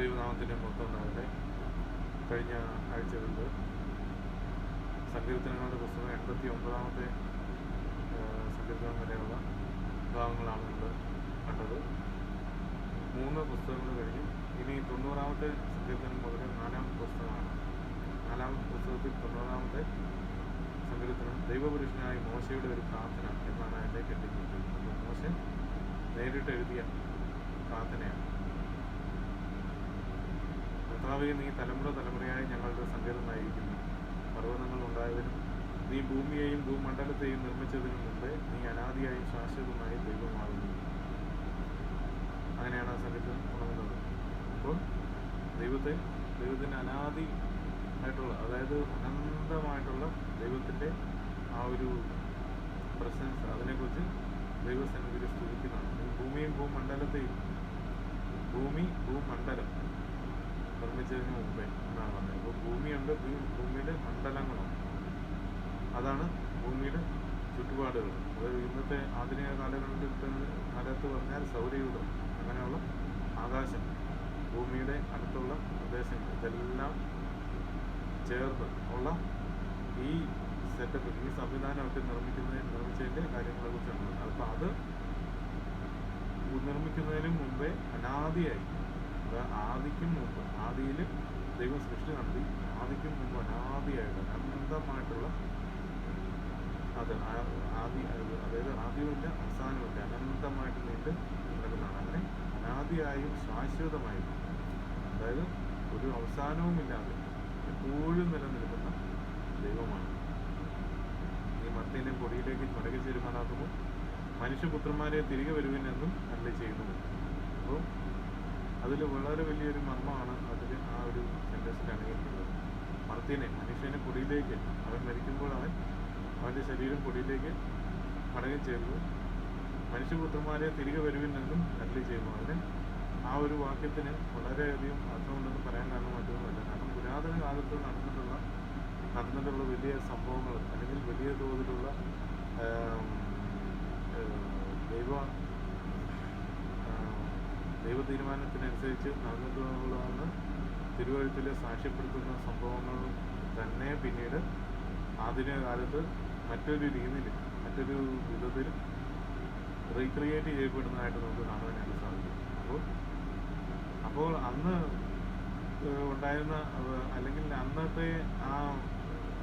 ദൈവനാമത്തിന്റെ മൊത്തം ഉണ്ടാകട്ടെ. കഴിഞ്ഞ ആഴ്ചകളിൽ സങ്കീർത്തനങ്ങളുടെ പുസ്തകം എൺപത്തി ഒമ്പതാമത്തെ സങ്കീർത്തനം വരെയുള്ള ഭാഗങ്ങളാണ് നമ്മൾ കണ്ടത്. മൂന്ന് പുസ്തകങ്ങൾ കഴിഞ്ഞു ഇനി തൊണ്ണൂറാമത്തെ സങ്കീർത്തനം മുതൽ നാലാമത്തെ പുസ്തകമാണ്. നാലാമത്തെ പുസ്തകത്തിൽ തൊണ്ണൂറാമത്തെ സങ്കീർത്തനം ദൈവപുരുഷനായ മോശയുടെ ഒരു പ്രാർത്ഥന എന്നാണ് അതിന്റെ അപ്പോൾ മോശ നേരിട്ട് എഴുതിയ പ്രാർത്ഥനയാണ്. കർത്താവെ നീ തലമുറ തലമുറയായി ഞങ്ങളുടെ സങ്കേതമായിരിക്കുന്നു. പർവതങ്ങൾ ഉണ്ടായതിനും നീ ഭൂമിയെയും ഭൂമണ്ഡലത്തെയും നിർമ്മിച്ചതിനു മുമ്പേ നീ അനാദിയായും ശാശ്വതമായി ദൈവമാകുന്നു. അങ്ങനെയാണ് ആ സങ്കീർത്തനം ഉണങ്ങുന്നത് അപ്പോൾ ദൈവത്തെ ദൈവത്തിന്റെ അനാദി ആയിട്ടുള്ള അതായത് അനന്തമായിട്ടുള്ള ദൈവത്തിന്റെ ആ ഒരു പ്രസൻസ് അതിനെക്കുറിച്ച് ദൈവസന്നിധിയിൽ സ്തുതിക്കുന്നതാണ്. ഭൂമിയും ഭൂമണ്ഡലത്തെയും ഭൂമി ഭൂമണ്ഡലം നിർമ്മിച്ചതിന് മുമ്പേ എന്നാണ് പറഞ്ഞത്. അപ്പോൾ ഭൂമിയുണ്ട് ഭൂമിയുടെ മണ്ഡലങ്ങളുണ്ട്. അതാണ് ഭൂമിയുടെ ചുറ്റുപാടുകൾ. അത് ഇന്നത്തെ ആധുനിക തന്നെ കാലത്ത് പറഞ്ഞാൽ സൗരയൂഥം അങ്ങനെയുള്ള ആകാശം ഭൂമിയുടെ അടുത്തുള്ള പ്രദേശങ്ങൾ ഇതെല്ലാം ചേർന്ന് ഉള്ള ഈ സെറ്റപ്പ് ഈ സംവിധാനമൊക്കെ നിർമ്മിക്കുന്നതിന് നിർമ്മിച്ചതിന്റെ കാര്യങ്ങളെക്കുറിച്ചാണ് അപ്പോൾ അത് നിർമ്മിക്കുന്നതിന് മുമ്പേ അനാദിയായി. ആദിക്കും മുമ്പ് ആദിയിൽ ദൈവം സൃഷ്ടി നടത്തി ആദിക്കും മുമ്പ് അനാദിയായിട്ട് അനന്തമായിട്ടുള്ള അത് ആദി അതായത് ആദ്യമില്ല അവസാനമില്ല അനന്തമായിട്ട് നീണ്ട് കിടക്കുന്നതാണ് അങ്ങനെ അനാദിയായും ശാശ്വതമായും അതായത് ഒരു അവസാനവുമില്ലാതെ എപ്പോഴും നിലനിൽക്കുന്ന ദൈവമാണ്. ഈ മർത്തിനെ പൊടിയിലേക്ക് മടങ്ങി ചേരുമാനാക്കുമ്പോൾ മനുഷ്യപുത്രന്മാരെ തിരികെ വരുവിനെന്നും അല്ല ചെയ്യുന്നത് അപ്പോൾ അതിൽ വളരെ വലിയൊരു മർമ്മമാണ് അതിൽ ആ ഒരു സെന്റൻസിൽ അടങ്ങിയിട്ടുള്ളത് മർത്തിനെ മനുഷ്യനെ പൊടിയിലേക്ക് അവൻ മരിക്കുമ്പോൾ അവൻ അവന്റെ ശരീരം പൊടിയിലേക്ക് മടങ്ങി ചേർന്നു മനുഷ്യപുത്രന്മാരെ തിരികെ വരുവിനെന്നും അല്ല ചെയ്യുന്നു. അതിന് ആ ഒരു വാക്യത്തിന് വളരെയധികം അർത്ഥമുണ്ടെന്ന് പറയാൻ കാരണം മറ്റൊന്നുമല്ല കാരണം പുരാതന കാലത്ത് നടന്നിട്ടുള്ള നടന്നിട്ടുള്ള വലിയ സംഭവങ്ങൾ അല്ലെങ്കിൽ വലിയ തോതിലുള്ള ദൈവ ദൈവ തീരുമാനത്തിനനുസരിച്ച് നടന്നിട്ടുള്ളതെന്ന് തിരുവഴുത്തിൽ സാക്ഷ്യപ്പെടുത്തുന്ന സംഭവങ്ങൾ തന്നെ പിന്നീട് ആധുനിക കാലത്ത് മറ്റൊരു രീതിയിൽ മറ്റൊരു വിധത്തിൽ റീക്രിയേറ്റ് ചെയ്യപ്പെടുന്നതായിട്ട് നമുക്ക് കാണുവാനായിട്ട് സാധിക്കും. അപ്പോൾ അപ്പോൾ അന്ന് ഉണ്ടായിരുന്ന അല്ലെങ്കിൽ അന്നത്തെ ആ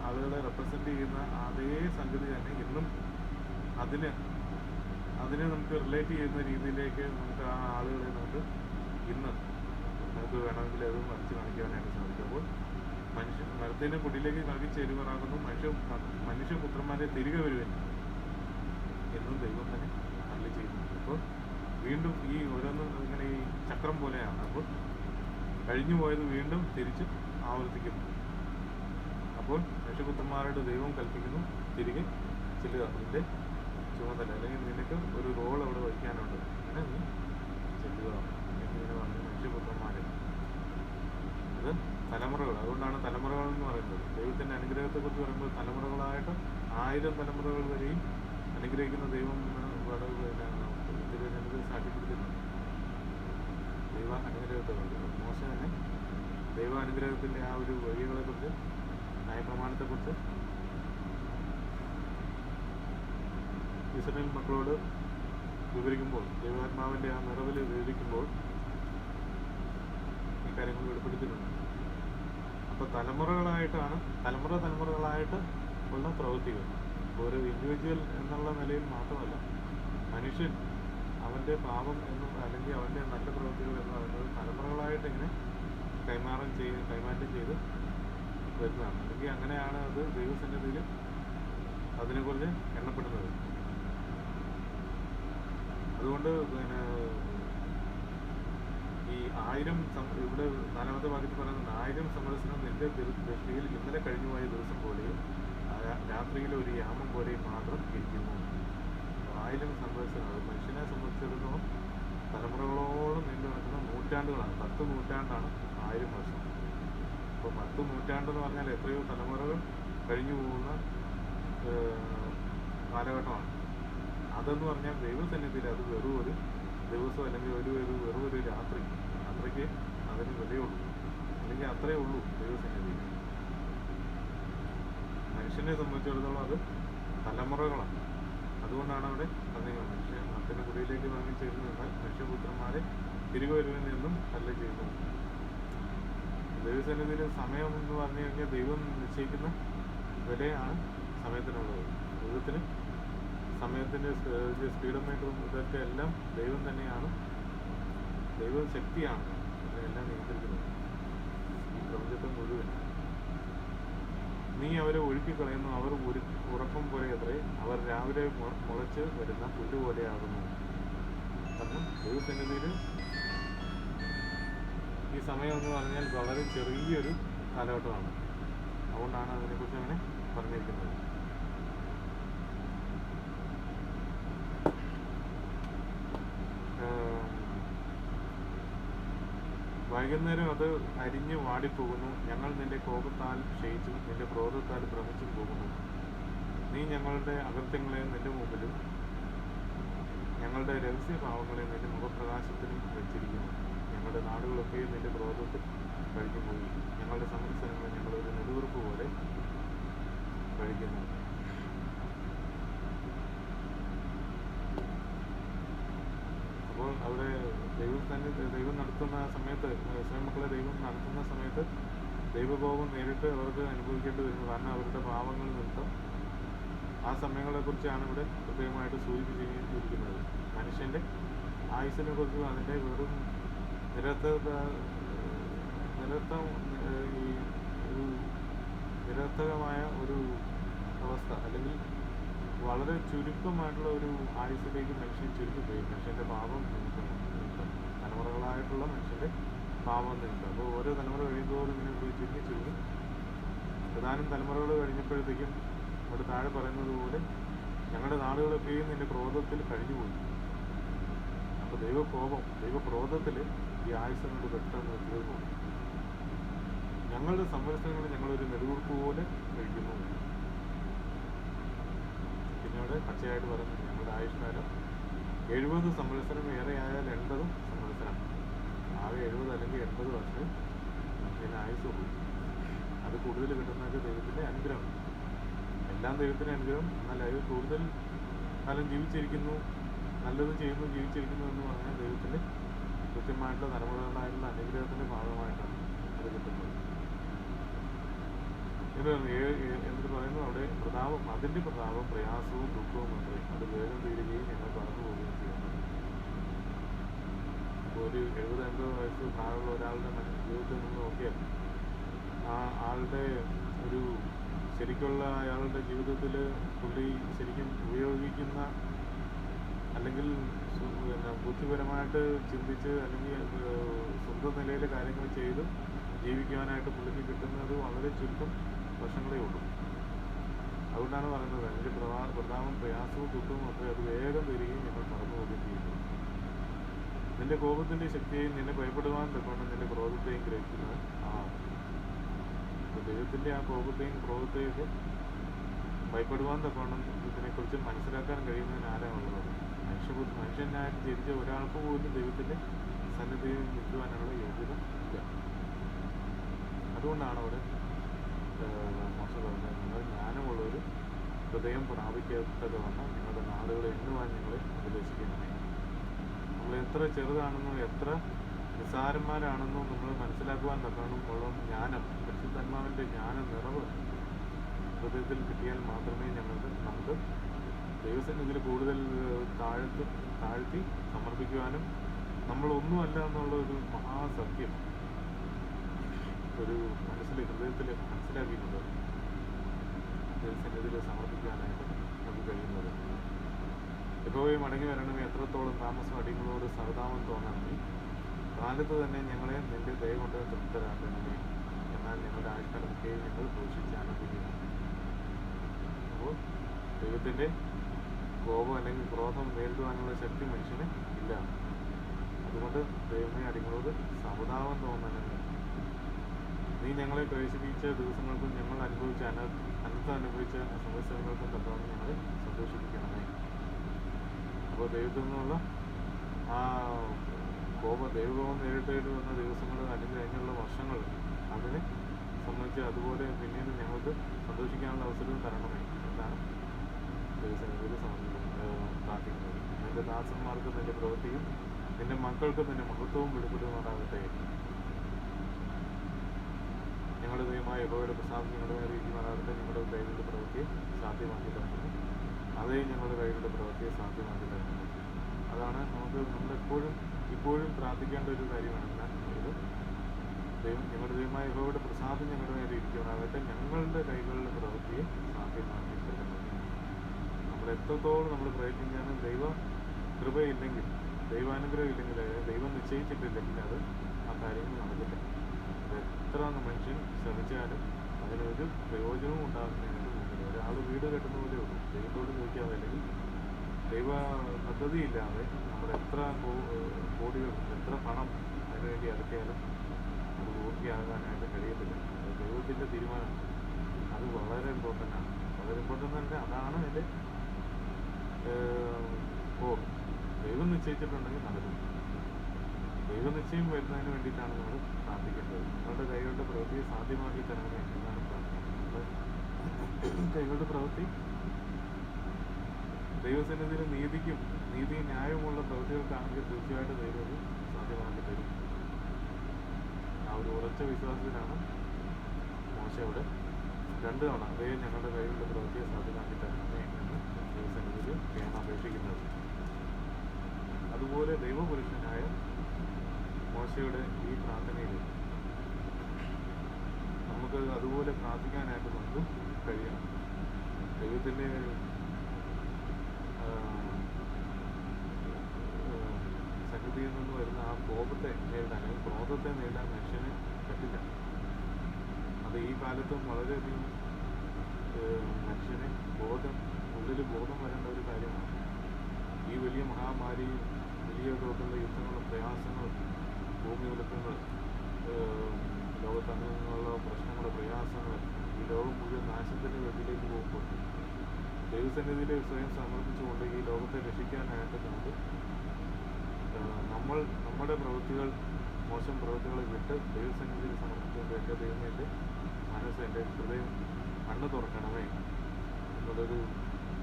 ആളുകളെ റെപ്രസെന്റ് ചെയ്യുന്ന അതേ സംഗതി തന്നെ ഇന്നും അതിന് അതിനെ നമുക്ക് റിലേറ്റ് ചെയ്യുന്ന രീതിയിലേക്ക് നമുക്ക് ആ ആളുകളെ നമുക്ക് ഇന്ന് നമുക്ക് വേണമെങ്കിൽ അത് വരച്ച് കാണിക്കാനായിട്ട് സാധിക്കും അപ്പോൾ മനുഷ്യ മരത്തിന്റെ കുടിയിലേക്ക് നൽകി ചേരുവാനാകുന്നു മനുഷ്യ മനുഷ്യപുത്രന്മാരെ തിരികെ വരുവാൻ എന്നും ദൈവം തന്നെ നല്ല ചെയ്യുന്നുണ്ട്. അപ്പോൾ വീണ്ടും ഈ ഓരോന്നും ഇങ്ങനെ ഈ ചക്രം പോലെയാണ്. അപ്പോൾ കഴിഞ്ഞു പോയത് വീണ്ടും തിരിച്ച് ആവർത്തിക്കുന്നു. അപ്പോൾ മനുഷ്യപുത്രന്മാരുടെ ദൈവം കൽപ്പിക്കുന്നു തിരികെ ചെല്ലുക. അതിന്റെ ചുമതല അല്ലെങ്കിൽ നിനക്ക് ഒരു റോൾ അവിടെ വഹിക്കാനുണ്ട് അങ്ങനെ നീ ചെല്ലുക. എന്നിങ്ങനെ പറഞ്ഞ് മനുഷ്യപുത്രന്മാരെ. അത് തലമുറകൾ. അതുകൊണ്ടാണ് തലമുറകൾ എന്ന് പറയുന്നത്. ദൈവത്തിന്റെ അനുഗ്രഹത്തെക്കുറിച്ച് പറയുമ്പോൾ തലമുറകളായിട്ട് ആയിരം തലമുറകൾ വരെയും അനുഗ്രഹിക്കുന്ന ദൈവം പിന്നെ തിരുവനന്തപുരത്ത് സാക്ഷ്യപ്പെടുത്തിയിട്ടുണ്ട്. ദൈവ അനുഗ്രഹത്തെ കുറിച്ച് മോശ തന്നെ ദൈവ അനുഗ്രഹത്തിന്റെ ആ ഒരു വഴികളെക്കുറിച്ച് നയപ്രമാണത്തെക്കുറിച്ച് ഇസ്രയേൽ മക്കളോട് വിവരിക്കുമ്പോൾ ദൈവാത്മാവിന്റെ ആ നിറവിൽ വിവരിക്കുമ്പോൾ ഈ കാര്യങ്ങൾ വെളിപ്പെടുത്തിയിട്ടുണ്ട്. അപ്പോൾ തലമുറകളായിട്ടാണ് തലമുറ തലമുറകളായിട്ട് ഉള്ള പ്രവൃത്തികൾ. ഒരു ഇൻഡിവിജ്വൽ എന്നുള്ള നിലയിൽ മാത്രമല്ല മനുഷ്യൻ അവന്റെ പാപം എന്നും അല്ലെങ്കിൽ അവന്റെ നല്ല പ്രവൃത്തികൾ എന്ന് പറയുന്നത് തലമുറകളായിട്ട് ഇങ്ങനെ കൈമാറം ചെയ്ത് കൈമാറ്റം ചെയ്ത് വരുന്നതാണ്. അല്ലെങ്കിൽ അങ്ങനെയാണ് അത് ദൈവസന്നിധിയിൽ അതിനെക്കുറിച്ച് എണ്ണപ്പെടുന്നത്. അതുകൊണ്ട് പിന്നെ ഈ ആയിരം ഇവിടെ നാലാമത്തെ വാക്യത്തിൽ പറയുന്നത് ആയിരം സംവത്സരം നിന്റെ ദൃഷ്ടിയിൽ ഇന്നലെ കഴിഞ്ഞു പോയ ദിവസം പോലെയും രാത്രിയിലെ ഒരു യാമം പോലെയും മാത്രം ഇരിക്കുന്നു. ആയിരം അത് മനുഷ്യനെ സംബന്ധിച്ചിടത്തോളം തലമുറകളോളം നീണ്ടു നടക്കുന്ന നൂറ്റാണ്ടുകളാണ്. പത്ത് നൂറ്റാണ്ടാണ് ആയിരം വർഷം. അപ്പോൾ പത്ത് നൂറ്റാണ്ടെന്ന് പറഞ്ഞാൽ എത്രയോ തലമുറകൾ കഴിഞ്ഞു പോകുന്ന കാലഘട്ടമാണ്. അതെന്ന് പറഞ്ഞാൽ ദൈവസന്നിധിയിൽ അത് വെറും ഒരു ദിവസം അല്ലെങ്കിൽ ഒരു ഒരു വെറും ഒരു രാത്രി. രാത്രിക്ക് അതിന് വിലയുള്ളൂ അല്ലെങ്കിൽ അത്രയേ ഉള്ളൂ ദൈവസന്നിധിയിൽ മനുഷ്യനെ സംബന്ധിച്ചിടത്തോളം അത് തലമുറകളാണ്. അതുകൊണ്ടാണ് അവിടെ പറഞ്ഞത് മനുഷ്യൻ മറ്റൊരു കുടിയിലേക്ക് വാങ്ങി ചേർന്ന് നിന്നാൽ മനുഷ്യപുത്രന്മാരെ തിരികെ വരുവിൽ നിന്നും അല്ല ചെയ്തു ദൈവസന്നിധിയിൽ സമയം എന്ന് പറഞ്ഞു കഴിഞ്ഞാൽ ദൈവം നിശ്ചയിക്കുന്ന വിലയാണ് സമയത്തിനുള്ളത്. ദൈവത്തിന് സമയത്തിന്റെ സ്പീഡും മീറ്ററും ഇതൊക്കെ എല്ലാം ദൈവം തന്നെയാണ്. ദൈവം ശക്തിയാണ്. എല്ലാം നിയന്ത്രിക്കുന്നത്. ഈ പ്രപഞ്ചത്തെ മുഴുവൻ നീ അവരെ ഒഴുക്കി കളയുന്നു അവർ ഒരു ഉറക്കം പോലെ അത്രേ അവർ രാവിലെ മുളച്ച് വരുന്ന പുല്ല് പോലെയാകുന്നു കാരണം ദൈവസന്നിധിയിൽ ഈ സമയം എന്ന് പറഞ്ഞാൽ വളരെ ചെറിയൊരു കാലഘട്ടമാണ്. അതുകൊണ്ടാണ് അതിനെക്കുറിച്ച് അങ്ങനെ പറഞ്ഞിരിക്കുന്നത് ആം, വൈകുന്നേരം അത് അരിഞ്ഞു വാടിപ്പോകുന്നു. ഞങ്ങൾ നിന്റെ കോപത്താൽ ക്ഷയിച്ചും നിന്റെ ക്രോധത്താൽ ഭ്രമിച്ചും പോകുന്നു. നീ ഞങ്ങളുടെ അകൃത്യങ്ങളെ നിന്റെ മുമ്പിലും ഞങ്ങളുടെ രഹസ്യഭാവങ്ങളെ നിന്റെ മുഖപ്രകാശത്തിലും വെച്ചിരിക്കുന്നു. ഞങ്ങളുടെ നാടുകളൊക്കെ നിന്റെ ക്രോധത്തിൽ കഴിഞ്ഞു പോയി ഞങ്ങളുടെ സംവത്സരങ്ങൾ ഞങ്ങളൊരു നെടുവീർപ്പ് പോലെ കഴിക്കുന്നു അപ്പോൾ അവിടെ ദൈവം തന്നെ ദൈവം നടത്തുന്ന സമയത്ത് സ്വയം മക്കളെ ദൈവം നടത്തുന്ന സമയത്ത് ദൈവബോധം നേരിട്ട് അവർക്ക് അനുഭവിക്കേണ്ടി വരുന്നു കാരണം അവരുടെ പാവങ്ങൾ നിമിത്തം ആ സമയങ്ങളെ കുറിച്ചാണ് ഇവിടെ പ്രത്യേകമായിട്ട് സൂചിപ്പിച്ചിരിക്കുന്നത്. മനുഷ്യന്റെ ആയുസിനെ കുറിച്ചും അതിന്റെ വെറും നിരത്ത നിരർത്ഥം ഈ ഒരു ഒരു അവസ്ഥ അല്ലെങ്കിൽ വളരെ ചുരുക്കമായിട്ടുള്ള ഒരു ആയുസിലേക്ക് മനുഷ്യൻ ചുരുക്കിപ്പോയി മനുഷ്യന്റെ പാപം നിമിത്തം നിമിത്തം തലമുറകളായിട്ടുള്ള മനുഷ്യന്റെ പാപം നിമിത്തം അപ്പോൾ ഓരോ തലമുറ കഴിയുന്തോറും ഇങ്ങനെ ചുരുങ്ങി ചുരുങ്ങി പ്രധാനം തലമുറകൾ കഴിഞ്ഞപ്പോഴത്തേക്കും അവിടെ താഴെ പറയുന്നത് പോലെ ഞങ്ങളുടെ നാടുകളൊക്കെയും നിന്റെ ക്രോധത്തിൽ കഴിഞ്ഞുപോയി. അപ്പോൾ ദൈവകോപം ദൈവക്രോധത്തിൽ ഈ ആയുസ് കൊണ്ട് പെട്ടെന്ന് തീർന്നു ഞങ്ങളുടെ സംവത്സരങ്ങൾ ഞങ്ങളൊരു നെടുവീർപ്പ് പോലെ കഴിക്കുന്നു. പിന്നെ അവിടെ പച്ചയായിട്ട് പറഞ്ഞു ഞങ്ങളുടെ ആയുഷ്കാലം എഴുപത് സംവത്സരം ഏറെയായാൽ എൺപതും സംവത്സരം ആകെ എഴുപത് അല്ലെങ്കിൽ എൺപത് വർഷം മനുഷ്യന് ആയുസുള്ളൂ അത് കൂടുതൽ കിട്ടുന്നതൊക്കെ ദൈവത്തിന്റെ അനുഗ്രഹം. എല്ലാം ദൈവത്തിന്റെ അനുഗ്രഹം. എന്നാൽ അത് കൂടുതൽ കാലം ജീവിച്ചിരിക്കുന്നു നല്ലത് ചെയ്യുന്നു ജീവിച്ചിരിക്കുന്നു എന്ന് പറഞ്ഞാൽ ദൈവത്തിന്റെ കൃത്യമായിട്ടുള്ള തലമുറകളായിട്ടുള്ള അനുഗ്രഹത്തിന്റെ ഭാഗമായിട്ടാണ് അത് കിട്ടുന്നത്. ഏ- എന്നിട്ട് പറയുന്നു അവിടെ പ്രതാപം അതിന്റെ പ്രതാപം പ്രയാസവും ദുഃഖവും അത്രേ അത് വേഗം തീരുകയും ഞങ്ങൾ പറഞ്ഞു പോവുകയും ചെയ്യുന്നു. ഇപ്പോൾ ഒരു എഴുപത് എൺപത് വയസ്സ് പ്രായമുള്ള ഒരാളുടെ ജീവിതത്തിൽ നിന്ന് നോക്കിയാൽ ആ ആളുടെ ഒരു ശരിക്കുള്ള അയാളുടെ ജീവിതത്തിൽ പുള്ളി ശരിക്കും ഉപയോഗിക്കുന്ന അല്ലെങ്കിൽ പിന്നെ ബുദ്ധിപരമായിട്ട് ചിന്തിച്ച് അല്ലെങ്കിൽ സ്വന്തം നിലയിൽ കാര്യങ്ങൾ ചെയ്ത് ജീവിക്കുവാനായിട്ട് പുള്ളിക്ക് കിട്ടുന്നത് വളരെ ചുരുക്കം വർഷങ്ങളേ ഉള്ളൂ. അതുകൊണ്ടാണ് പറയുന്നത് അതിന്റെ പ്രധാന പ്രധാനം പ്രയാസവും ദുഃഖവും ഒക്കെ അത് വേഗം വരികയും ഞങ്ങൾ മറന്നു പോവുകയും ചെയ്യുന്നു. നിന്റെ കോപത്തിന്റെ ശക്തിയെയും നിന്നെ ഭയപ്പെടുവാൻ തക്കവണ്ണം നിന്റെ ക്രോധത്തെയും ഗ്രഹിക്കുന്നത് ആ. ദൈവത്തിന്റെ ആ കോപത്തെയും ക്രോധത്തെയും ഒക്കെ ഭയപ്പെടുവാൻ തക്കവണ്ണം ഇതിനെക്കുറിച്ച് മനസ്സിലാക്കാൻ കഴിയുന്നതിന് ആരാണുള്ളത് മനുഷ്യ മനുഷ്യനായിട്ട് ജനിച്ച ഒരാൾക്ക് പോലും ദൈവത്തിന്റെ സന്നിധിയിൽ നിൽക്കുവാനുള്ള യോഗ്യത ഇല്ല. അതുകൊണ്ടാണ് അവിടെ മോശം പറഞ്ഞത്. നിങ്ങൾ ജ്ഞാനമുള്ളൊരു ഹൃദയം പ്രാപിക്കത്തക്കവണ്ണം നിങ്ങളുടെ നാടുകളെ എണ്ണുവാൻ നിങ്ങളെ ഉപദേശിക്കണമേ നമ്മൾ എത്ര ചെറുതാണെന്നോ എത്ര നിസ്സാരന്മാരാണെന്നോ നമ്മൾ മനസ്സിലാക്കുവാൻ തക്കണം ഉള്ള ജ്ഞാനം പരിശുദ്ധാത്മാവിന്റെ ജ്ഞാന നിറവ് ഹൃദയത്തിൽ കിട്ടിയാൽ മാത്രമേ ഞങ്ങൾക്ക് നമുക്ക് ദൈവസന്നിധിയിൽ കൂടുതൽ താഴ്ത്ത് താഴ്ത്തി സമർപ്പിക്കുവാനും നമ്മളൊന്നുമല്ല എന്നുള്ള ഒരു മഹാസത്യം ഒരു മനസ്സിൽ ഹൃദയത്തിൽ മനസ്സിലാക്കിയിട്ടുണ്ട് ദൈവസന്നിധിയിൽ സമർപ്പിക്കാനായിട്ട് നമുക്ക് കഴിയുന്നത്. യഹോവയെ മടങ്ങി വരണമേ എത്രത്തോളം താമസം അടിയങ്ങളോട് സഹതാപം തോന്നണമേ കാലത്ത് തന്നെ ഞങ്ങളെ നിന്റെ ദയ കൊണ്ട് തൃപ്തരാക്കണമേ. എന്നാൽ ഞങ്ങളുടെ ആഴ്ചകളൊക്കെ ഞങ്ങൾ ഘോഷിച്ച് ആനന്ദിക്കുന്നു അപ്പോൾ ദൈവത്തിന്റെ കോപം അല്ലെങ്കിൽ ക്രോധം നേരിടുവാനുള്ള ശക്തി മനുഷ്യന് ഇല്ല. അതുകൊണ്ട് ദൈവമേ അടിയങ്ങളോട് സഹതാപം തോന്നണമേ. നീ ഞങ്ങളെ പ്രവേശിപ്പിച്ച ദിവസങ്ങൾക്കും ഞങ്ങൾ അനുഭവിച്ച അന അനർത്ഥം അനുഭവിച്ച സംവത്സരങ്ങൾക്കും തക്കവണ്ണം ഞങ്ങളെ സന്തോഷിപ്പിക്കണമേ. അപ്പോൾ ദൈവത്തിൽ നിന്നുള്ള ആ കോപ ദൈവകോപം നേരിട്ടേണ്ടി വന്ന ദിവസങ്ങൾ അല്ലെങ്കിൽ അതിനുള്ള വർഷങ്ങൾ അതിനെ സംബന്ധിച്ച് അതുപോലെ പിന്നീട് ഞങ്ങൾക്ക് സന്തോഷിക്കാനുള്ള അവസരവും തരണമേ. എന്നാണ് സമർപ്പിക്കുന്നത് പ്രാർത്ഥിക്കുന്നത്. നിന്റെ ദാസന്മാർക്ക് നിന്റെ പ്രവൃത്തിയും നിന്റെ മക്കൾക്ക് നിന്റെ മഹത്വവും വെളിപ്പെടുമാറാകട്ടെ. ഞങ്ങളുടെ ദൈവമായ യഹോവയുടെ പ്രസാദം ഞങ്ങളുടെ മേലെ ഇരിക്കുമാറാകട്ടെ ഞങ്ങളുടെ കൈകളുടെ പ്രവൃത്തിയെ സാധ്യമാക്കി തരണം അതേ ഞങ്ങളുടെ കൈകളുടെ പ്രവൃത്തിയെ സാധ്യമാക്കി തരുന്നത് അതാണ് നമുക്ക് നമ്മളെപ്പോഴും ഇപ്പോഴും പ്രാർത്ഥിക്കേണ്ട ഒരു കാര്യമാണ്. ഇത് ദൈവം ഞങ്ങളുടെ ദൈവമായ യഹോവയുടെ പ്രസാദം ഞങ്ങളുടെ നേരെ ഇരിക്കുമാറാകട്ടെ ഞങ്ങളുടെ കൈകളുടെ പ്രവൃത്തിയെ സാധ്യമാക്കി തരുന്നത് നമ്മൾ എത്രത്തോളം നമ്മൾ പ്രയത്നിക്കാനും ദൈവ കൃപയില്ലെങ്കിൽ ദൈവാനുഗ്രഹം ഇല്ലെങ്കിൽ ദൈവം നിശ്ചയിച്ചിട്ടില്ലെങ്കിൽ അത് ആ കാര്യങ്ങൾ നടക്കില്ല. എത്ര മനുഷ്യൻ ശ്രമിച്ചാലും അതിനൊരു പ്രയോജനവും പോകുന്നില്ല ഒരാൾ വീട് കെട്ടുന്ന പോലെ ഉള്ളൂ. ദൈവത്തോട് ചോദിക്കാതെ അല്ലെങ്കിൽ ദൈവ പദ്ധതിയില്ലാതെ നമ്മൾ എത്ര കോടികൾ എത്ര പണം അതിനുവേണ്ടി അടക്കിയാലും അത് പൂർത്തിയാകാനായിട്ട് കഴിയത്തില്ല. അത് ദൈവത്തിന്റെ തീരുമാനം. അത് വളരെ ഇമ്പോർട്ടന്റ് ആണ്. വളരെ ഇമ്പോർട്ടന്റ് തന്നെ അതാണ് എന്റെ ഓ ദൈവം നിശ്ചയിച്ചിട്ടുണ്ടെങ്കിൽ നടക്കും. ദൈവനിശ്ചയം വരുന്നതിന് വേണ്ടിയിട്ടാണ് നമ്മൾ പ്രാർത്ഥിക്കേണ്ടത്. നിങ്ങളുടെ കൈകളുടെ പ്രവൃത്തിയെ സാധ്യമാക്കി തരണമേ എന്നാണ് പ്രാർത്ഥിക്കുന്നത് കൈകളുടെ പ്രവൃത്തി ദൈവസന്നിധിയിൽ നീതിക്കും നീതി ന്യായവുമുള്ള പ്രവൃത്തികൾക്കാണെങ്കിൽ തീർച്ചയായിട്ടും ദൈവം സാധ്യമാക്കി തരും. ആ ഒരു ഉറച്ച വിശ്വാസത്തിലാണ് മോശ അവിടെ രണ്ട് തവണ അതേ ഞങ്ങളുടെ കയ്യിലുള്ള പ്രവൃത്തിയെ സാധ്യമാക്കി തരണമേ എന്ന് ദൈവസന്നിധിയിൽ ഞാൻ അപേക്ഷിക്കുന്നത്. അതുപോലെ ദൈവപുരുഷനായ മോശയുടെ ഈ പ്രാർത്ഥനയിൽ നമുക്ക് അതുപോലെ പ്രാർത്ഥിക്കാനായിട്ട് നമുക്കും കഴിയണം. ദൈവത്തിന്റെ സന്നിധിയിൽ നിന്ന് വരുന്ന ആ കോപത്തെ നേരിടാൻ അല്ലെങ്കിൽ ക്രോധത്തെ നേരിടാൻ മനുഷ്യന് പറ്റില്ല. അത് ഈ കാലത്തും വളരെയധികം മനുഷ്യന് ബോധം ഉള്ളിൽ ബോധം വരേണ്ട ഒരു കാര്യമാണ്. ഈ വലിയ മഹാമാരി വലിയ തോതിലുള്ള യുദ്ധങ്ങളും പ്രയാസങ്ങളും ഭൂമി ഉലക്കങ്ങൾ ലോകത്തങ്ങനെയുള്ള പ്രശ്നങ്ങൾ പ്രയാസങ്ങൾ ഈ ലോകം മുഴുവൻ നാശത്തിന്റെ വെട്ടിലേക്ക് പോകുമ്പോൾ ദൈവസന്നിധിയിൽ സ്വയം സമർപ്പിച്ചുകൊണ്ട് ഈ ലോകത്തെ രക്ഷിക്കാനായിട്ട് നമുക്ക് നമ്മൾ നമ്മുടെ പ്രവൃത്തികൾ മോശം പ്രവൃത്തികളെ വിട്ട് ദൈവസന്നിധിയിൽ സമർപ്പിച്ചുകൊണ്ട് എന്റെ ദൈവം എന്റെ മനസ്സ് എന്റെ ഹൃദയം കണ്ണു തുറക്കണമേ എന്നുള്ളൊരു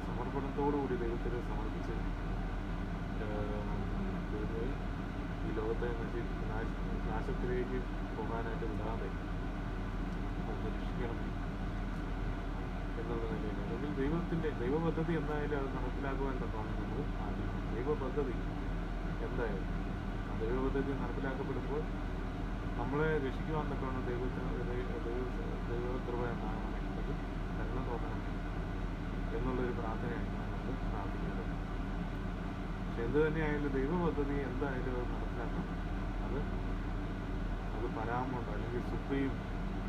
സമർപ്പണത്തോടു കൂടി ദൈവത്തിൽ സമർപ്പിച്ച് ഈ ലോകത്തെ നശി നാശ- നാശത്തിലേക്ക് പോകാനായിട്ട് വിടാതെ രക്ഷിക്കണം. എന്നുള്ള നിലയിൽ അല്ലെങ്കിൽ ദൈവത്തിന്റെ ദൈവ പദ്ധതി എന്തായാലും അത് നടപ്പിലാക്കുവാൻ തക്കമാണ് നമ്മൾ ആദ്യം ദൈവ പദ്ധതി എന്തായാലും. ആ ദൈവ പദ്ധതി നടപ്പിലാക്കപ്പെടുമ്പോൾ നമ്മളെ രക്ഷിക്കുവാൻ തക്കവണ്ണം ദൈവത്തിന് ദൈവ ഉണ്ടാകണമേ അല്ലെങ്കിൽ കരുണ തോന്നണം എന്നുള്ളൊരു പ്രാർത്ഥനയായിരുന്നു നമ്മൾ പ്രാർത്ഥിക്കേണ്ടത് പക്ഷെ എന്ത് തന്നെയായാലും ദൈവ പദ്ധതി എന്തായാലും അത് നടപ്പിലാക്കണം. അത് അത് പരാമുണ്ട് അല്ലെങ്കിൽ സുപ്രീം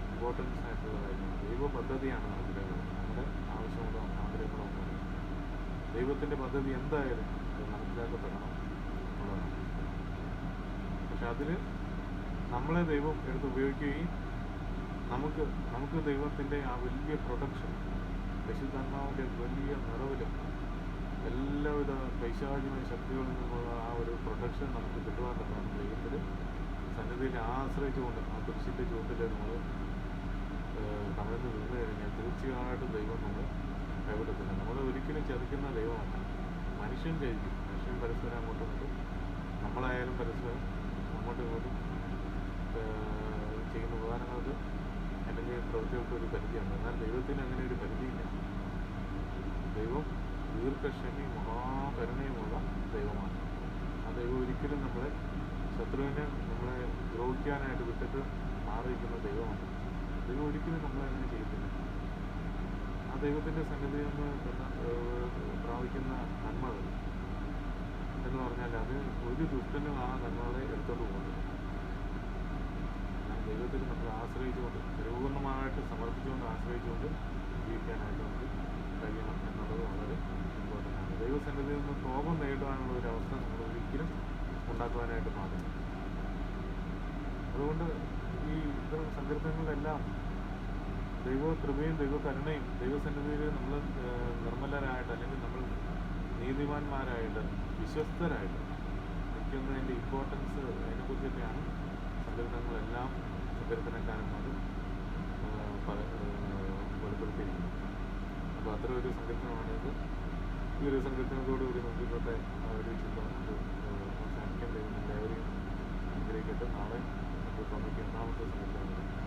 ഇമ്പോർട്ടൻസ് ആയിട്ടുള്ള കാര്യമാണ് ദൈവ പദ്ധതിയാണ് നടപ്പിലാക്കുന്നത്. ആവശ്യങ്ങളോ ആഗ്രഹങ്ങളോ ഒന്നും ദൈവത്തിന്റെ പദ്ധതി എന്തായാലും അത് മനസ്സിലാക്കപ്പെടണം എന്നുള്ളതാണ്. പക്ഷെ അതിന് നമ്മളെ ദൈവം എടുത്ത് ഉപയോഗിക്കുകയും നമുക്ക് നമുക്ക് ദൈവത്തിന്റെ ആ വലിയ പ്രൊട്ടക്ഷൻ പരിശുദ്ധാത്മാവിന്റെ വലിയ നിറവിലും എല്ലാവിധ പൈശാചിക ശക്തികളിൽ നിന്നുള്ള ആ ഒരു പ്രൊട്ടക്ഷൻ നമുക്ക് കിട്ടുവാൻ തക്കണം ദൈവത്തിൽ സന്നിധിയിൽ ആശ്രയിച്ചുകൊണ്ട് ആ തുരിശിന്റെ ചുവട്ടിൽ നമ്മൾ കമഴ്ന്ന് വീണ് കഴിഞ്ഞാൽ തീർച്ചയായിട്ടും ദൈവം നമ്മൾ കൈവിടത്തില്ല. നമ്മൾ ഒരിക്കലും ചതിക്കുന്ന ദൈവമല്ല. മനുഷ്യൻ ചതിക്കും മനുഷ്യൻ പരസ്പരം അങ്ങോട്ടും ഇങ്ങോട്ടും നമ്മളായാലും പരസ്പരം അങ്ങോട്ടും ഇങ്ങോട്ടും ചെയ്യുന്ന ഉപകാരങ്ങൾക്ക് അല്ലെങ്കിൽ പ്രവൃത്തികൾക്ക് ഒരു പരിധിയുണ്ട്. എന്നാൽ ദൈവത്തിന് അങ്ങനെ ഒരു പരിധിയില്ല. ദൈവം ദീർഘക്ഷമി മഹാകരുണയുമുള്ള ദൈവമാണ്. ആ ദൈവം ഒരിക്കലും നമ്മളെ ശത്രുവിനെ നമ്മളെ ദ്രോഹിക്കാനായിട്ട് വിട്ടിട്ട് മാറിയിരിക്കുന്ന ദൈവമാണ്. ദൈവം ഒരിക്കലും നമ്മളെ അങ്ങനെ ചെയ്യത്തില്ല. ദൈവത്തിന്റെ സന്നിധിയിൽ നിന്ന് പ്രാപിക്കുന്ന നന്മകൾ. എന്ന് പറഞ്ഞാൽ അത് ഒരു ദുഷ്ടനും ആ നന്മകളെ എടുത്തോണ്ട് പോകുന്നത് ദൈവത്തിൽ നമ്മൾ ആശ്രയിച്ചുകൊണ്ട് പരിപൂർണമായിട്ട് സമർപ്പിച്ചുകൊണ്ട് ആശ്രയിച്ചുകൊണ്ട് ജീവിക്കാനായിട്ട് നമുക്ക് കഴിയണം എന്നുള്ളത് വളരെ ഇമ്പോർട്ടന്റ് ആണ് ദൈവസന്നിധിയിൽ നിന്ന് കോപം നേടുവാനുള്ള ഒരു അവസ്ഥ നമ്മൾ ഒരിക്കലും ഉണ്ടാക്കുവാനായിട്ട് പാടില്ല. അതുകൊണ്ട് ഈ ഇത്തരം സങ്കീർത്തനങ്ങളിലെല്ലാം ദൈവ ദൈവകരുണയും ദൈവ കരുണയും ദൈവസന്നിധിയിൽ നമ്മൾ നിർമ്മലരായിട്ട് അല്ലെങ്കിൽ നമ്മൾ നീതിമാന്മാരായിട്ട് വിശ്വസ്തരായിട്ട് നിൽക്കുന്നതിന്റെ ഇമ്പോർട്ടൻസ് അതിനെക്കുറിച്ചൊക്കെയാണ് സങ്കീർത്തനങ്ങളെല്ലാം സങ്കീർത്തനക്കാരന്മാർ വെളിപ്പെടുത്തിയിരിക്കുന്നത്. അപ്പോൾ അത്ര ഒരു സങ്കീർത്തനമാണിത് ഈ ഒരു സങ്കീർത്തനത്തോടുകൂടി നമുക്ക് ഇന്നത്തെ ഒരു ചിന്ത അവസാനിക്കാൻ കഴിയുന്ന എല്ലാവരെയും അനുഗ്രഹിക്കട്ടെ. നാളെ നമുക്ക് തൊണ്ണൂറ്റി ഒന്നാമത്തെ സങ്കീർത്തനം